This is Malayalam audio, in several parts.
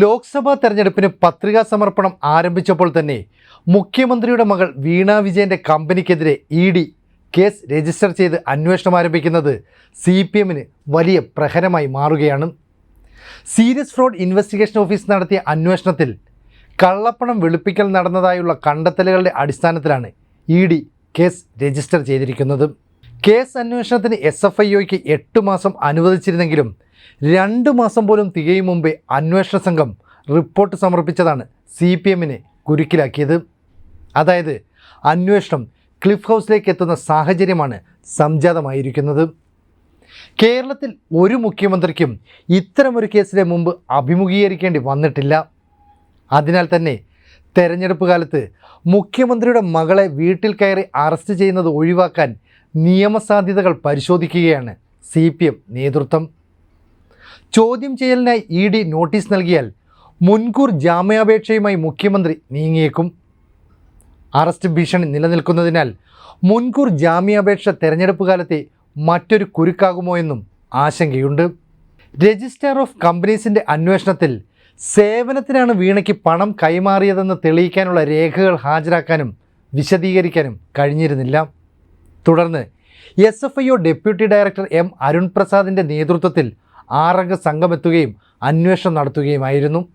ലോക്സഭാ തെരഞ്ഞെടുപ്പിന് പത്രികാ സമർപ്പണം ആരംഭിച്ചപ്പോൾ തന്നെ മുഖ്യമന്ത്രിയുടെ മകൾ വീണ വിജയന്റെ കമ്പനിക്കെതിരെ ഇ ഡി കേസ് രജിസ്റ്റർ ചെയ്ത് അന്വേഷണം ആരംഭിക്കുന്നത് സി പി എമ്മിന് വലിയ പ്രഹരമായി മാറുകയാണ്. സീരിയസ് ഫ്രോഡ് ഇൻവെസ്റ്റിഗേഷൻ ഓഫീസ് നടത്തിയ അന്വേഷണത്തിൽ കള്ളപ്പണം വെളുപ്പിക്കൽ നടന്നതായുള്ള കണ്ടെത്തലുകളുടെ അടിസ്ഥാനത്തിലാണ് ഇ ഡി കേസ് രജിസ്റ്റർ ചെയ്തിരിക്കുന്നത്. കേസ് അന്വേഷണത്തിന് എസ് എഫ് ഐ ഒയ്ക്ക് എട്ട് മാസം അനുവദിച്ചിരുന്നെങ്കിലും രണ്ട് മാസം പോലും തികയും മുമ്പേ അന്വേഷണ സംഘം റിപ്പോർട്ട് സമർപ്പിച്ചതാണ് സി പി എമ്മിനെ കുരുക്കിലാക്കിയത്. അതായത് അന്വേഷണം ക്ലിഫ് ഹൗസിലേക്ക് എത്തുന്ന സാഹചര്യമാണ് സംജാതമായിരിക്കുന്നത്. കേരളത്തിൽ ഒരു മുഖ്യമന്ത്രിക്കും ഇത്തരമൊരു കേസിലെ മുമ്പ് അഭിമുഖീകരിക്കേണ്ടി വന്നിട്ടില്ല. അതിനാൽ തന്നെ തെരഞ്ഞെടുപ്പ് കാലത്ത് മുഖ്യമന്ത്രിയുടെ മകളെ വീട്ടിൽ കയറി അറസ്റ്റ് ചെയ്യുന്നത് ഒഴിവാക്കാൻ നിയമസാധ്യതകൾ പരിശോധിക്കുകയാണ് സി നേതൃത്വം. ചോദ്യം ചെയ്യലിനായി ഇ ഡി നോട്ടീസ് നൽകിയാൽ മുൻകൂർ ജാമ്യാപേക്ഷയുമായി മുഖ്യമന്ത്രി നീങ്ങിയേക്കും. അറസ്റ്റ് ഭീഷണി നിലനിൽക്കുന്നതിനാൽ മുൻകൂർ ജാമ്യാപേക്ഷ തെരഞ്ഞെടുപ്പ് കാലത്തെ മറ്റൊരു കുരുക്കാകുമോ എന്നും ആശങ്കയുണ്ട്. രജിസ്ട്രാർ ഓഫ് കമ്പനീസിന്റെ അന്വേഷണത്തിൽ സേവനത്തിനാണ് വീണയ്ക്ക് പണം കൈമാറിയതെന്ന് തെളിയിക്കാനുള്ള രേഖകൾ ഹാജരാക്കാനും വിശദീകരിക്കാനും കഴിഞ്ഞിരുന്നില്ല. തുടർന്ന് S F I deputy director M Arun പ്രസാദിന്റെ നേതൃത്വത്തിൽ ആറംഗ സംഘമെത്തുകയും അന്വേഷണം നടത്തുകയുമായിരുന്നു.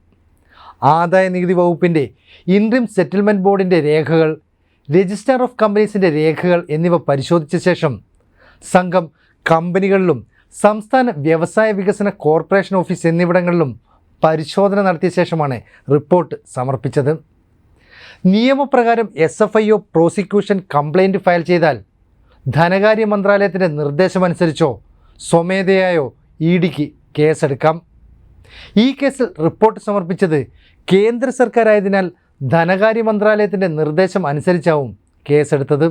ആദായ നികുതി വകുപ്പിന്റെ ഇൻട്രീം സെറ്റിൽമെന്റ് ബോർഡിന്റെ രേഖകൾ രജിസ്ട്രാർ ഓഫ് കമ്പനീസിന്റെ രേഖകൾ എന്നിവ പരിശോധിച്ച ശേഷം സംഘം കമ്പനികളിലും സംസ്ഥാന വ്യവസായ വികസന കോർപ്പറേഷൻ ഓഫീസ് എന്നിവിടങ്ങളിലും പരിശോധന നടത്തിയ ശേഷമാണ് റിപ്പോർട്ട് സമർപ്പിച്ചത്. നിയമപ്രകാരം S F I O prosecution complaint file ചെയ്താൽ ധനകാര്യ മന്ത്രാലയത്തിന്റെ നിർദ്ദേശമനുസരിച്ചോ സ്വമേധയായോ ഇ ഡിക്ക് കേസെടുക്കാം. ഈ കേസിൽ റിപ്പോർട്ട് സമർപ്പിച്ചത് കേന്ദ്ര സർക്കാരായതിനാൽ ധനകാര്യ മന്ത്രാലയത്തിന്റെ നിർദ്ദേശം അനുസരിച്ചാവും കേസെടുത്തത്.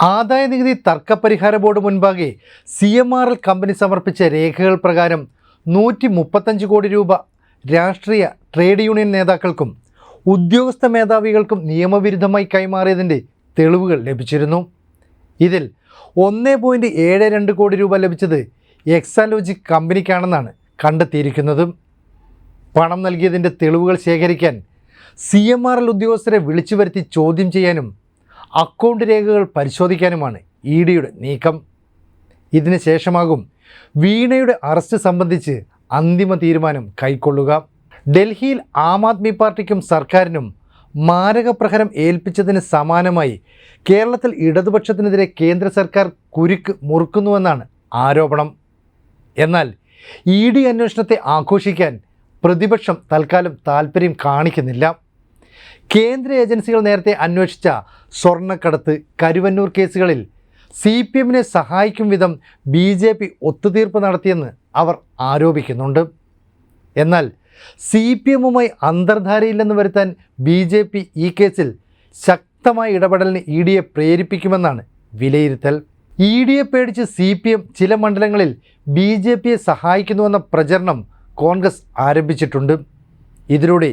ആദായ നികുതി തർക്കപരിഹാര ബോർഡ് മുൻപാകെ C M R L company സമർപ്പിച്ച രേഖകൾ പ്രകാരം നൂറ്റി മുപ്പത്തഞ്ച് കോടി രൂപ രാഷ്ട്രീയ ട്രേഡ് യൂണിയൻ നേതാക്കൾക്കും ഉദ്യോഗസ്ഥ മേധാവികൾക്കും നിയമവിരുദ്ധമായി കൈമാറിയതിന്റെ തെളിവുകൾ ലഭിച്ചിരുന്നു. ഇതിൽ ഒന്ന് പോയിന്റ് ഏഴ് രണ്ട് കോടി രൂപ ലഭിച്ചത് എക്സാലോജിക് കമ്പനിക്കാണെന്നാണ് കണ്ടെത്തിയിരിക്കുന്നതും. പണം നൽകിയതിന്റെ തെളിവുകൾ ശേഖരിക്കാൻ സി എം ആർ എൽ ഉദ്യോഗസ്ഥരെ വിളിച്ചു വരുത്തി ചോദ്യം ചെയ്യാനും അക്കൗണ്ട് രേഖകൾ പരിശോധിക്കാനുമാണ് ഇ ഡിയുടെ നീക്കം. ഇതിന് ശേഷമാകും വീണയുടെ അറസ്റ്റ് സംബന്ധിച്ച് അന്തിമ തീരുമാനം കൈക്കൊള്ളുക. ഡൽഹിയിൽ ആം ആദ്മി പാർട്ടിക്കും സർക്കാരിനും മാരകപ്രഹരം ഏൽപ്പിച്ചതിന് സമാനമായി കേരളത്തിൽ ഇടതുപക്ഷത്തിനെതിരെ കേന്ദ്ര സർക്കാർ കുരുക്ക് മുറുക്കുന്നുവെന്നാണ് ആരോപണം. എന്നാൽ ഇ ഡി അന്വേഷണത്തെ ആഘോഷിക്കാൻ പ്രതിപക്ഷം തൽക്കാലം താല്പര്യം കാണിക്കുന്നില്ല. കേന്ദ്ര ഏജൻസികൾ നേരത്തെ അന്വേഷിച്ച സ്വർണക്കടത്ത് കരുവന്നൂർ കേസുകളിൽ സി പി എമ്മിനെ സഹായിക്കും വിധം ബി ജെ പി ഒത്തുതീർപ്പ് നടത്തിയെന്ന് അവർ ആരോപിക്കുന്നുണ്ട്. എന്നാൽ സി പി എമ്മുമായി അന്തർധാരയില്ലെന്ന് വരുത്താൻ ബി ജെ പി ഈ കേസിൽ ശക്തമായ ഇടപെടലിന് ഇ ഡിയെ പ്രേരിപ്പിക്കുമെന്നാണ് വിലയിരുത്തൽ. ഇ ഡിയെ പേടിച്ച് സി പി എം ചില മണ്ഡലങ്ങളിൽ ബി ജെ പിയെ സഹായിക്കുന്നുവെന്ന പ്രചരണം കോൺഗ്രസ് ആരംഭിച്ചിട്ടുണ്ട്. ഇതിലൂടെ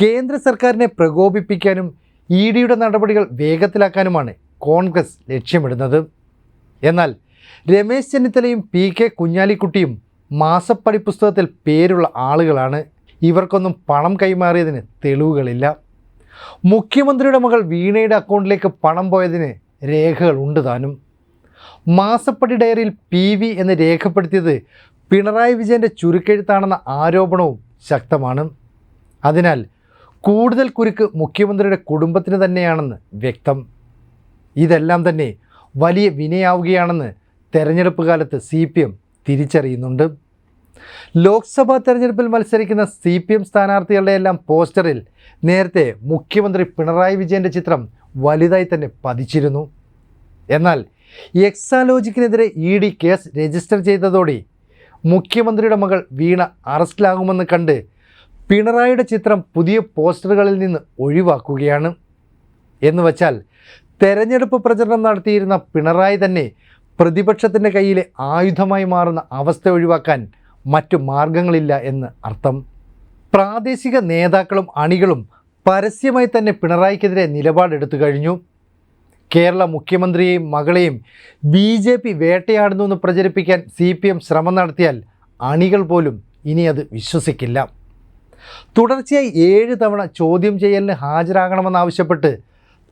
കേന്ദ്ര സർക്കാരിനെ പ്രകോപിപ്പിക്കാനും ഇ ഡിയുടെ നടപടികൾ വേഗത്തിലാക്കാനുമാണ് കോൺഗ്രസ് ലക്ഷ്യമിടുന്നത്. എന്നാൽ രമേശ് ചെന്നിത്തലയും പി കെ കുഞ്ഞാലിക്കുട്ടിയും മാസപ്പടി പുസ്തകത്തിൽ പേരുള്ള ആളുകളാണ്. ഇവർക്കൊന്നും പണം കൈമാറിയതിന് തെളിവുകളില്ല. മുഖ്യമന്ത്രിയുടെ മകൾ വീണയുടെ അക്കൗണ്ടിലേക്ക് പണം പോയതിന് രേഖകൾ ഉണ്ട് താനും. മാസപ്പടി ഡയറിയിൽ പി വി എന്ന് രേഖപ്പെടുത്തിയത് പിണറായി വിജയന്റെ ചുരുക്കെഴുത്താണെന്ന ആരോപണവും ശക്തമാണ്. അതിനാൽ കൂടുതൽ കുരുക്ക് മുഖ്യമന്ത്രിയുടെ കുടുംബത്തിന് തന്നെയാണെന്ന് വ്യക്തം. ഇതെല്ലാം തന്നെ വലിയ വിനയാവുകയാണെന്ന് തെരഞ്ഞെടുപ്പ് കാലത്ത് സി പി എം തിരിച്ചറിയുന്നുണ്ട്. ലോക്സഭാ തെരഞ്ഞെടുപ്പിൽ മത്സരിക്കുന്ന സി പി എം സ്ഥാനാർത്ഥികളുടെ എല്ലാം പോസ്റ്ററിൽ നേരത്തെ മുഖ്യമന്ത്രി പിണറായി വിജയന്റെ ചിത്രം വലുതായി തന്നെ പതിച്ചിരുന്നു. എന്നാൽ എക്സാലോജിക്കിനെതിരെ ഇ ഡി കേസ് രജിസ്റ്റർ ചെയ്തതോടെ മുഖ്യമന്ത്രിയുടെ മകൾ വീണ അറസ്റ്റിലാകുമെന്ന് കണ്ട് പിണറായിയുടെ ചിത്രം പുതിയ പോസ്റ്ററുകളിൽ നിന്ന് ഒഴിവാക്കുകയാണ്. എന്ന് വച്ചാൽ തെരഞ്ഞെടുപ്പ് പ്രചരണം നടത്തിയിരുന്ന പിണറായി തന്നെ പ്രതിപക്ഷത്തിന്റെ കയ്യിലെ ആയുധമായി മാറുന്ന അവസ്ഥ ഒഴിവാക്കാൻ മറ്റു മാർഗങ്ങളില്ല എന്ന് അർത്ഥം. പ്രാദേശിക നേതാക്കളും അണികളും പരസ്യമായി തന്നെ പിണറായിക്കെതിരെ നിലപാടെടുത്തു കഴിഞ്ഞു. കേരള മുഖ്യമന്ത്രിയെയും മകളെയും ബി ജെ പി വേട്ടയാടുന്നു എന്ന് പ്രചരിപ്പിക്കാൻ സി പി എം ശ്രമം നടത്തിയാൽ അണികൾ പോലും ഇനി അത് വിശ്വസിക്കില്ല. തുടർച്ചയായി ഏഴ് തവണ ചോദ്യം ചെയ്യലിന് ഹാജരാകണമെന്നാവശ്യപ്പെട്ട്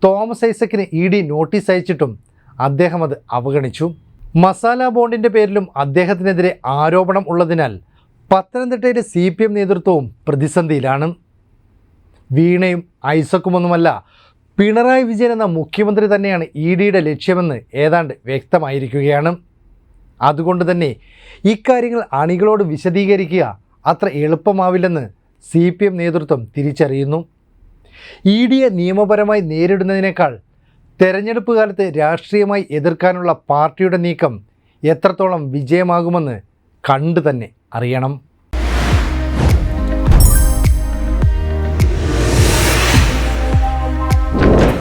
തോമസ് ഐസക്കിന് ഇ ഡി നോട്ടീസ് അയച്ചിട്ടും അദ്ദേഹം അത് അവഗണിച്ചു. മസാല ബോണ്ടിന്റെ പേരിലും അദ്ദേഹത്തിനെതിരെ ആരോപണം ഉള്ളതിനാൽ പത്തനംതിട്ടയിലെ സി പി എം നേതൃത്വവും പ്രതിസന്ധിയിലാണ്. വീണയും ഐസക്കുമൊന്നുമല്ല പിണറായി വിജയൻ എന്ന മുഖ്യമന്ത്രി തന്നെയാണ് ഇ ഡിയുടെ ലക്ഷ്യമെന്ന് ഏതാണ്ട് വ്യക്തമായിരിക്കുകയാണ്. അതുകൊണ്ട് തന്നെ ഇക്കാര്യങ്ങൾ അണികളോട് വിശദീകരിക്കുക അത്ര എളുപ്പമാവില്ലെന്ന് സി പി എം നേതൃത്വം തിരിച്ചറിയുന്നു. ഇ ഡിയെ നിയമപരമായി നേരിടുന്നതിനേക്കാൾ തെരഞ്ഞെടുപ്പ് കാലത്ത് രാഷ്ട്രീയമായി എതിർക്കാനുള്ള പാർട്ടിയുടെ നീക്കം എത്രത്തോളം വിജയമാകുമെന്ന് കണ്ടു തന്നെ അറിയണം.